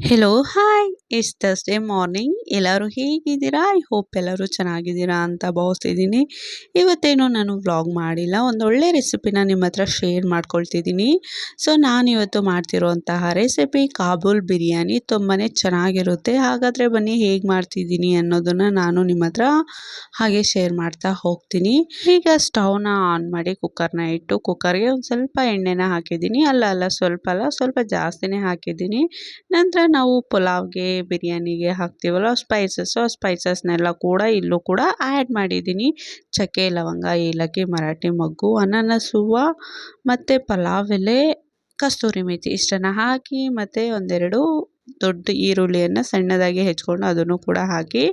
Hello hi it's Thursday morning ಎಲ್ಲರೂ ಹೇಗಿದ್ದೀರಾ? I hope ಎಲ್ಲರೂ ಚೆನ್ನಾಗಿದ್ದೀರಾ ಅಂತ ಭಾವಿಸ್ತಿದ್ದೀನಿ. ಇವತ್ತೇನು ನಾನು ವ್ಲಾಗ್ ಮಾಡಿಲ್ಲ. ಒಂದು ಒಳ್ಳೆ ರೆಸಿಪಿನ ನಿಮ್ಮ ಹತ್ರ ಶೇರ್ ಮಾಡ್ಕೊಳ್ತಿದ್ದೀನಿ. ಸೊ ನಾನಿವತ್ತು ಮಾಡ್ತಿರೋಂತಹ ರೆಸಿಪಿ ಕಾಬೂಲ್ ಬಿರಿಯಾನಿ ತುಂಬಾ ಚೆನ್ನಾಗಿರುತ್ತೆ. ಹಾಗಾದರೆ ಬನ್ನಿ ಹೇಗೆ ಮಾಡ್ತಿದ್ದೀನಿ ಅನ್ನೋದನ್ನು ನಾನು ನಿಮ್ಮ ಹತ್ರ ಹಾಗೆ ಶೇರ್ ಮಾಡ್ತಾ ಹೋಗ್ತೀನಿ. ಈಗ ಸ್ಟವ್ನ ಆನ್ ಮಾಡಿ ಕುಕ್ಕರ್ನ ಇಟ್ಟು ಕುಕ್ಕರ್ಗೆ ಒಂದು ಸ್ವಲ್ಪ ಎಣ್ಣೆನ ಹಾಕಿದ್ದೀನಿ. ಅಲ್ಲ ಅಲ್ಲ, ಸ್ವಲ್ಪ ಅಲ್ಲ, ಸ್ವಲ್ಪ ಜಾಸ್ತಿನೇ ಹಾಕಿದ್ದೀನಿ. ನಂತರ ನಾವು ಪುಲಾವ್ಗೆ, ಬಿರಿಯಾನಿಗೆ ಹಾಕ್ತೀವಲ್ಲ ಸ್ಪೈಸಸ್ಸು ಆ ಸ್ಪೈಸಸ್ನೆಲ್ಲ ಕೂಡ ಇಲ್ಲೂ ಕೂಡ ಆ್ಯಡ್ ಮಾಡಿದ್ದೀನಿ. ಚಕ್ಕೆ, ಲವಂಗ, ಏಲಕ್ಕಿ, ಮರಾಠಿ, ಮೊಗ್ಗು, ಅನಾನಸ್ ಮತ್ತು ಪಲಾವ್, ಎಲೆ, ಕಸ್ತೂರಿ ಮೇಥಿ ಇಷ್ಟನ್ನು ಹಾಕಿ ಮತ್ತು ಒಂದೆರಡು ದೊಡ್ಡ ಈರುಳ್ಳಿಯನ್ನು ಸಣ್ಣದಾಗಿ ಹೆಚ್ಕೊಂಡು ಅದನ್ನು ಕೂಡ ಹಾಕಿ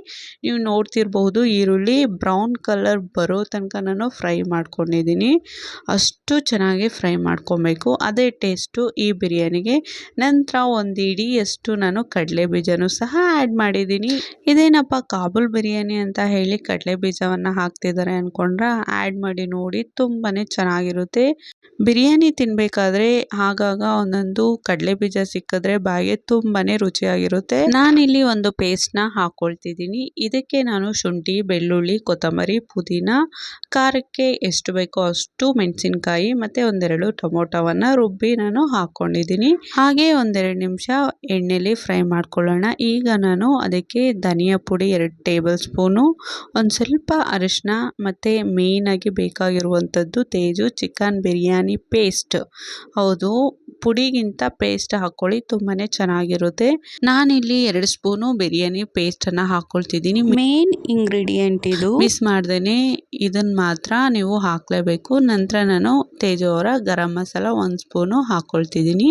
ನೀವು ನೋಡ್ತಿರ್ಬಹುದು ಈರುಳ್ಳಿ ಬ್ರೌನ್ ಕಲರ್ ಬರೋ ತನಕ ನಾನು ಫ್ರೈ ಮಾಡ್ಕೊಂಡಿದ್ದೀನಿ. ಅಷ್ಟು ಚೆನ್ನಾಗಿ ಫ್ರೈ ಮಾಡ್ಕೊಬೇಕು. ಅದೇ ಟೇಸ್ಟು ಈ ಬಿರಿಯಾನಿಗೆ. ನಂತರ ಒಂದು ಇಡಿಯಷ್ಟು ನಾನು ಕಡಲೆ ಬೀಜನೂ ಸಹ ಆ್ಯಡ್ ಮಾಡಿದ್ದೀನಿ. ಇದೇನಪ್ಪ ಕಾಬೂಲ್ ಬಿರಿಯಾನಿ ಅಂತ ಹೇಳಿ ಕಡಲೆ ಬೀಜವನ್ನು ಹಾಕ್ತಿದ್ದಾರೆ ಅಂದ್ಕೊಂಡ್ರೆ ಆ್ಯಡ್ ಮಾಡಿ ನೋಡಿ ತುಂಬಾ ಚೆನ್ನಾಗಿರುತ್ತೆ. ಬಿರಿಯಾನಿ ತಿನ್ನಬೇಕಾದ್ರೆ ಆಗಾಗ ಒಂದೊಂದು ಕಡಲೆ ಬೀಜ ಸಿಕ್ಕಿದ್ರೆ ಬಾಯಿಗೆ ತುಂಬಾ ರುಚಿಯಾಗಿರುತ್ತೆ. ನಾನಿಲ್ಲಿ ಒಂದು ಪೇಸ್ಟ್ನ ಹಾಕ್ಕೊಳ್ತಿದ್ದೀನಿ ಇದಕ್ಕೆ ನಾನು ಶುಂಠಿ, ಬೆಳ್ಳುಳ್ಳಿ, ಕೊತ್ತಂಬರಿ, ಪುದೀನ, ಖಾರಕ್ಕೆ ಎಷ್ಟು ಬೇಕೋ ಅಷ್ಟು ಮೆಣಸಿನ್ಕಾಯಿ ಮತ್ತೆ ಒಂದೆರಡು ಟೊಮೊಟೊವನ್ನ ರುಬ್ಬಿ ನಾನು ಹಾಕೊಂಡಿದ್ದೀನಿ. ಹಾಗೆ ಒಂದೆರಡು ನಿಮಿಷ ಎಣ್ಣೆಲಿ ಫ್ರೈ ಮಾಡ್ಕೊಳ್ಳೋಣ. ಈಗ ನಾನು ಅದಕ್ಕೆ ಧನಿಯಾ ಪುಡಿ ಎರಡು ಟೇಬಲ್ ಸ್ಪೂನು, ಒಂದು ಸ್ವಲ್ಪ ಅರಿಶಿನ ಮತ್ತು ಮೇಯ್ನಾಗಿ ಬೇಕಾಗಿರುವಂಥದ್ದು ತೇಜು ಚಿಕನ್ ಬಿರಿಯಾನಿ ಪೇಸ್ಟ್. ಹೌದು. ಪುಡಿಗಿಂತ ಪೇಸ್ಟ್ ಹಾಕ್ಕೊಳ್ಳಿ ತುಂಬಾ ಚೆನ್ನಾಗಿರುತ್ತೆ. ನಾನಿಲ್ಲಿ ಎರಡು ಸ್ಪೂನು ಬಿರಿಯಾನಿ ಪೇಸ್ಟನ್ನು ಹಾಕ್ಕೊಳ್ತಿದ್ದೀನಿ ಮೇನ್ ಇಂಗ್ರೀಡಿಯೆಂಟ್ ಇದು? ಮಿಸ್ ಮಾಡ್ದೇನೆ ಇದನ್ನು ಮಾತ್ರ ನೀವು ಹಾಕಲೇಬೇಕು. ನಂತರ ನಾನು ತೇಜೋರ ಗರಂ ಮಸಾಲ ಒಂದು ಸ್ಪೂನು ಹಾಕ್ಕೊಳ್ತಿದ್ದೀನಿ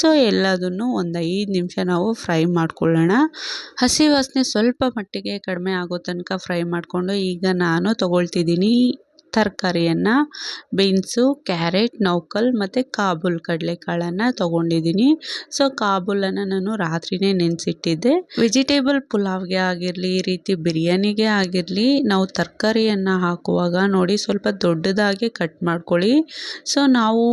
ಸೊ ಎಲ್ಲದನ್ನು ಒಂದು ಐದು ನಿಮಿಷ ನಾವು ಫ್ರೈ ಮಾಡ್ಕೊಳ್ಳೋಣ. ಹಸಿ ವಾಸನೆ ಸ್ವಲ್ಪ ಮಟ್ಟಿಗೆ ಕಡಿಮೆ ಆಗೋ ತನಕ ಫ್ರೈ ಮಾಡಿಕೊಂಡು ಈಗ ನಾನು ತೊಗೊಳ್ತಿದ್ದೀನಿ. ತರಕಾರಿಯನ್ನು, ಬೀನ್ಸು, ಕ್ಯಾರೆಟ್, ನೌಕಲ್ ಮತ್ತು ಕಾಬೂಲ್ ಕಡಲೆಕಾಳನ್ನು ತೊಗೊಂಡಿದ್ದೀನಿ. ಸೊ, ಕಾಬೂಲನ್ನು ನಾನು ರಾತ್ರಿನೇ ನೆನೆಸಿಟ್ಟಿದ್ದೆ. ವೆಜಿಟೇಬಲ್ ಪುಲಾವ್ಗೆ ಆಗಿರಲಿ, ಈ ರೀತಿ ಬಿರಿಯಾನಿಗೆ ಆಗಿರಲಿ, ನಾವು ತರಕಾರಿಯನ್ನು ಹಾಕುವಾಗ ನೋಡಿ ಸ್ವಲ್ಪ ದೊಡ್ಡದಾಗಿ ಕಟ್ ಮಾಡ್ಕೊಳ್ಳಿ. ಸೊ, ನಾವು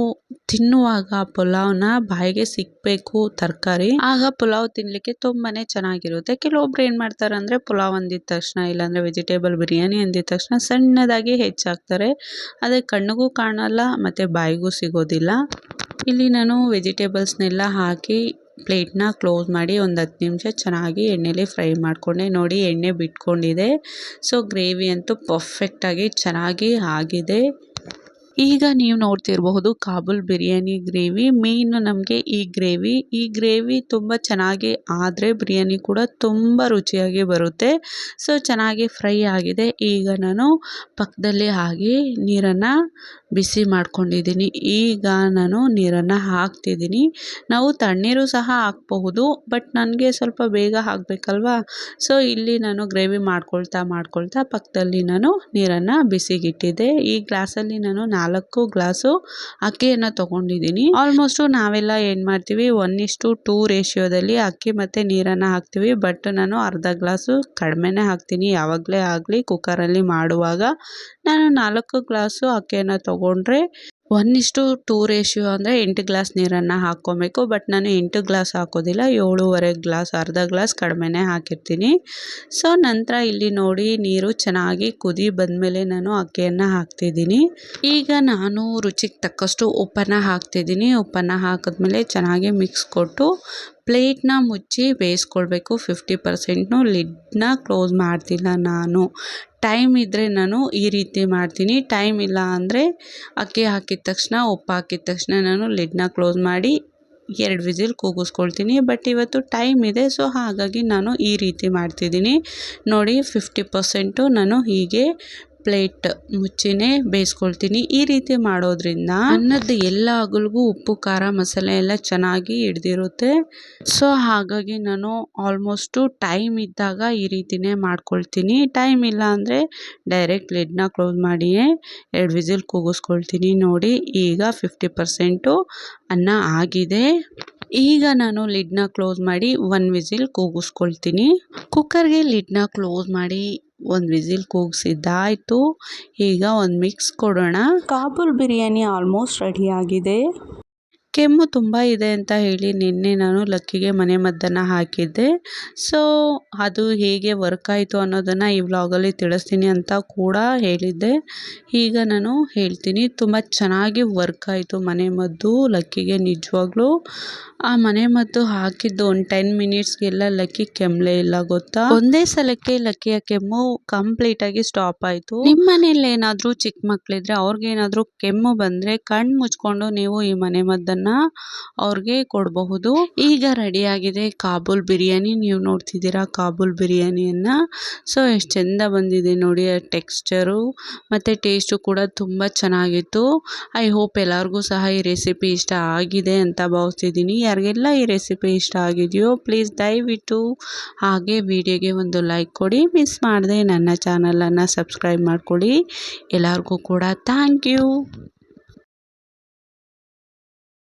ತಿನ್ನುವಾಗ ಪಲಾವ್ನ ಬಾಯಿಗೆ ಸಿಕ್ಬೇಕು ತರಕಾರಿ, ಆಗ ಪಲಾವ್ ತಿನ್ಲಿಕ್ಕೆ ತುಂಬಾ ಚೆನ್ನಾಗಿರುತ್ತೆ. ಕೆಲವೊಬ್ರು ಏನು ಮಾಡ್ತಾರೆ ಅಂದ್ರೆ ಪಲಾವ್ ಅಂದಿದ ತಕ್ಷಣ ಇಲ್ಲಾಂದ್ರೆ ವೆಜಿಟೇಬಲ್ ಬಿರಿಯಾನಿ ಅಂದಿದ ತಕ್ಷಣ ಸಣ್ಣದಾಗಿ ಹೆಚ್ಚಾಕ್ತಾರೆ ಅದೇ ಕಣ್ಣಿಗೂ ಕಾಣಲ್ಲ, ಮತ್ತೆ ಬಾಯಿಗೂ ಸಿಗೋದಿಲ್ಲ. ಇಲ್ಲಿ ನಾನು ವೆಜಿಟೇಬಲ್ಸ್ನೆಲ್ಲ ಹಾಕಿ ಪ್ಲೇಟ್ನ ಕ್ಲೋಸ್ ಮಾಡಿ ಒಂದು ಹತ್ತು ನಿಮಿಷ ಚೆನ್ನಾಗಿ ಎಣ್ಣೆಲಿ ಫ್ರೈ ಮಾಡಿಕೊಂಡೆ. ನೋಡಿ ಎಣ್ಣೆ ಬಿಟ್ಕೊಂಡಿದೆ. ಸೊ ಗ್ರೇವಿ ಅಂತೂ ಪರ್ಫೆಕ್ಟಾಗಿ ಚೆನ್ನಾಗಿ ಆಗಿದೆ. ಈಗ ನೀವು ನೋಡ್ತಿರಬಹುದು ಕಾಬೂಲ್ ಬಿರಿಯಾನಿ ಗ್ರೇವಿ. ಮೇಯ್ನು ನಮಗೆ ಈ ಗ್ರೇವಿ. ಈ ಗ್ರೇವಿ ತುಂಬ ಚೆನ್ನಾಗಿ ಆದರೆ ಬಿರಿಯಾನಿ ಕೂಡ ತುಂಬ ರುಚಿಯಾಗಿ ಬರುತ್ತೆ. ಸೊ, ಚೆನ್ನಾಗಿ ಫ್ರೈ ಆಗಿದೆ. ಈಗ ನಾನು ಪಕ್ಕದಲ್ಲಿ ಹಾಕಿ ನೀರನ್ನು ಬಿಸಿ ಮಾಡ್ಕೊಂಡಿದ್ದೀನಿ. ಈಗ ನಾನು ನೀರನ್ನು ಹಾಕ್ತಿದ್ದೀನಿ. ನಾವು ತಣ್ಣೀರು ಸಹ ಹಾಕಬಹುದು, ಬಟ್ ನನಗೆ ಸ್ವಲ್ಪ ಬೇಗ ಹಾಕಬೇಕಲ್ವಾ? ಸೊ, ಇಲ್ಲಿ ನಾನು ಗ್ರೇವಿ ಮಾಡ್ಕೊಳ್ತಾ ಮಾಡ್ಕೊಳ್ತಾ ಪಕ್ಕದಲ್ಲಿ ನಾನು ನೀರನ್ನು ಬಿಸಿಗಿಟ್ಟಿದ್ದೆ ಈ ಗ್ಲಾಸಲ್ಲಿ ನಾನು ನಾಲ್ಕು ಗ್ಲಾಸು ಅಕ್ಕಿಯನ್ನು ತೊಗೊಂಡಿದ್ದೀನಿ. ಆಲ್ಮೋಸ್ಟು ನಾವೆಲ್ಲ ಏನು ಮಾಡ್ತೀವಿ ಒನ್ ಇಷ್ಟು ಟೂ ರೇಷಿಯೋದಲ್ಲಿ ಅಕ್ಕಿ ಮತ್ತು ನೀರನ್ನು ಹಾಕ್ತೀವಿ. ಬಟ್ ನಾನು ಅರ್ಧ ಗ್ಲಾಸು ಕಡಿಮೆನೇ ಹಾಕ್ತೀನಿ. ಯಾವಾಗಲೇ ಆಗಲಿ ಕುಕ್ಕರಲ್ಲಿ ಮಾಡುವಾಗ ನಾನು ನಾಲ್ಕು ಗ್ಲಾಸು ಅಕ್ಕಿಯನ್ನು ತೊಗೊಂಡ್ರೆ ಒನ್ ಇಷ್ಟು ಟೂ ರೇಷಿಯೋ ಅಂದರೆ ಎಂಟು ಗ್ಲಾಸ್ ನೀರನ್ನು ಹಾಕ್ಕೊಬೇಕು ಬಟ್ ನಾನು ಎಂಟು ಗ್ಲಾಸ್ ಹಾಕೋದಿಲ್ಲ, ಏಳೂವರೆ ಗ್ಲಾಸ್ ಅರ್ಧ ಗ್ಲಾಸ್ ಕಡಿಮೆನೇ ಹಾಕಿರ್ತೀನಿ. ಸೊ ನಂತರ ಇಲ್ಲಿ ನೋಡಿ ನೀರು ಚೆನ್ನಾಗಿ ಕುದಿ ಬಂದಮೇಲೆ ನಾನು ಅಕ್ಕಿಯನ್ನು ಹಾಕ್ತಿದ್ದೀನಿ. ಈಗ ನಾನು ರುಚಿಗೆ ತಕ್ಕಷ್ಟು ಉಪ್ಪನ್ನು ಹಾಕ್ತಿದ್ದೀನಿ. ಉಪ್ಪನ್ನು ಹಾಕಿದ್ಮೇಲೆ ಚೆನ್ನಾಗಿ ಮಿಕ್ಸ್ ಕೊಟ್ಟು ಪ್ಲೇಟ್ನ ಮುಚ್ಚಿ ಬೇಯಿಸ್ಕೊಳ್ಬೇಕು. ಫಿಫ್ಟಿ ಪರ್ಸೆಂಟ್ನು ಲಿಡ್ನ ಕ್ಲೋಸ್ ಮಾಡ್ತಿಲ್ಲ ನಾನು. ಟೈಮ್ ಇದ್ದರೆ ನಾನು ಈ ರೀತಿ ಮಾಡ್ತೀನಿ. ಟೈಮ್ ಇಲ್ಲ ಅಂದರೆ ಅಕ್ಕಿ ಹಾಕಿದ ತಕ್ಷಣ, ಉಪ್ಪು ಹಾಕಿದ ತಕ್ಷಣ ನಾನು ಲಿಡ್ನ ಕ್ಲೋಸ್ ಮಾಡಿ ಎರಡು ವಿಸಿಲ್ ಕೂಗಿಸ್ಕೊಳ್ತೀನಿ. ಬಟ್ ಇವತ್ತು ಟೈಮ್ ಇದೆ ಸೊ ಹಾಗಾಗಿ ನಾನು ಈ ರೀತಿ ಮಾಡ್ತಿದ್ದೀನಿ. ನೋಡಿ ಫಿಫ್ಟಿ ಪರ್ಸೆಂಟು ನಾನು ಹೀಗೆ ಪ್ಲೇಟ್ ಮುಚ್ಚಿನೇ ಬೇಯಿಸ್ಕೊಳ್ತೀನಿ. ಈ ರೀತಿ ಮಾಡೋದ್ರಿಂದ ಅನ್ನದ ಎಲ್ಲ ಅಗಲ್ಗೂ ಉಪ್ಪು, ಖಾರ, ಮಸಾಲೆ ಎಲ್ಲ ಚೆನ್ನಾಗಿ ಹಿಡ್ದಿರುತ್ತೆ. ಸೊ, ಹಾಗಾಗಿ ನಾನು ಆಲ್ಮೋಸ್ಟು ಟೈಮ್ ಇದ್ದಾಗ ಈ ರೀತಿನೇ ಮಾಡ್ಕೊಳ್ತೀನಿ. ಟೈಮ್ ಇಲ್ಲ ಅಂದರೆ ಡೈರೆಕ್ಟ್ ಲಿಡ್ನ ಕ್ಲೋಸ್ ಮಾಡಿಯೇ ಎರಡು ವಿಸಿಲ್ ಕೂಗಿಸ್ಕೊಳ್ತೀನಿ ನೋಡಿ. ಈಗ ಫಿಫ್ಟಿ ಪರ್ಸೆಂಟು ಅನ್ನ ಆಗಿದೆ. ಈಗ ನಾನು ಲಿಡ್ನ ಕ್ಲೋಸ್ ಮಾಡಿ ಒನ್ ವಿಸಿಲ್ ಕೂಗಿಸ್ಕೊಳ್ತೀನಿ. ಕುಕ್ಕರ್ಗೆ ಲಿಡ್ನ ಕ್ಲೋಸ್ ಮಾಡಿ ಒಂದು ವಿಸಿಲ್ ಕೂಗಿಸಿದ್ದಾಯಿತು. ಈಗ ಒಂದು ಮಿಕ್ಸ್ ಕೊಡೋಣ. ಕಾಬೂಲ್ ಬಿರಿಯಾನಿ ಆಲ್ಮೋಸ್ಟ್ ರೆಡಿಯಾಗಿದೆ ಕೆಮ್ಮು ತುಂಬ ಇದೆ ಅಂತ ಹೇಳಿ ನಿನ್ನೆ ನಾನು ಲಕ್ಕಿಗೆ ಮನೆ ಮದ್ದನ್ನು ಹಾಕಿದ್ದೆ. ಸೊ ಅದು ಹೇಗೆ ವರ್ಕ್ ಆಯಿತು ಅನ್ನೋದನ್ನು ಈ ವ್ಲಾಗಲ್ಲಿ ತಿಳಿಸ್ತೀನಿ ಅಂತ ಕೂಡ ಹೇಳಿದ್ದೆ. ಈಗ ನಾನು ಹೇಳ್ತೀನಿ, ತುಂಬ ಚೆನ್ನಾಗಿ ವರ್ಕ್ ಆಯಿತು ಮನೆ ಮದ್ದು ಲಕ್ಕಿಗೆ ನಿಜವಾಗ್ಲೂ. ಆ ಮನೆ ಮದ್ದು ಹಾಕಿದ್ದು ಒಂದು ಟೆನ್ ಮಿನಿಟ್ಸ್ಗೆಲ್ಲ ಲಕ್ಕಿ ಕೆಮ್ಮಲೇ ಇಲ್ಲ ಗೊತ್ತಾ? ಒಂದೇ ಸಲಕ್ಕೆ ಲಕ್ಕಿಯ ಕೆಮ್ಮು ಕಂಪ್ಲೀಟಾಗಿ ಸ್ಟಾಪ್ ಆಯಿತು. ನಿಮ್ಮ ಮನೇಲಿ ಏನಾದರೂ ಚಿಕ್ಕ ಮಕ್ಕಳಿದ್ರೆ ಅವ್ರಿಗೇನಾದರೂ ಕೆಮ್ಮು ಬಂದರೆ ಕಣ್ಣು ಮುಚ್ಕೊಂಡು ನೀವು ಈ ಮನೆ ಅವ್ರಿಗೆ ಕೊಡಬಹುದು. ಈಗ ರೆಡಿ ಆಗಿದೆ ಕಾಬೂಲ್ ಬಿರಿಯಾನಿ. ನೀವು ನೋಡ್ತಿದ್ದೀರಾ ಕಾಬೂಲ್ ಬಿರಿಯಾನಿಯನ್ನು? ಸೊ ಎಷ್ಟು ಚೆಂದ ಬಂದಿದೆ ನೋಡಿ, ಆ ಟೆಕ್ಸ್ಚರು ಮತ್ತು ಟೇಸ್ಟು ಕೂಡ ತುಂಬ ಚೆನ್ನಾಗಿತ್ತು. ಐ ಹೋಪ್ ಎಲ್ಲರಿಗೂ ಸಹ ಈ ರೆಸಿಪಿ ಇಷ್ಟ ಆಗಿದೆ ಅಂತ ಭಾವಿಸ್ತಿದ್ದೀನಿ. ಯಾರಿಗೆಲ್ಲ ಈ ರೆಸಿಪಿ ಇಷ್ಟ ಆಗಿದೆಯೋ ಪ್ಲೀಸ್ ದಯವಿಟ್ಟು ಹಾಗೆ ವಿಡಿಯೋಗೆ ಒಂದು ಲೈಕ್ ಕೊಡಿ. ಮಿಸ್ ಮಾಡಿದೆ ನನ್ನ ಚಾನಲನ್ನು ಸಬ್ಸ್ಕ್ರೈಬ್ ಮಾಡಿಕೊಳ್ಳಿ. ಎಲ್ಲರಿಗೂ ಕೂಡ ಥ್ಯಾಂಕ್ ಯು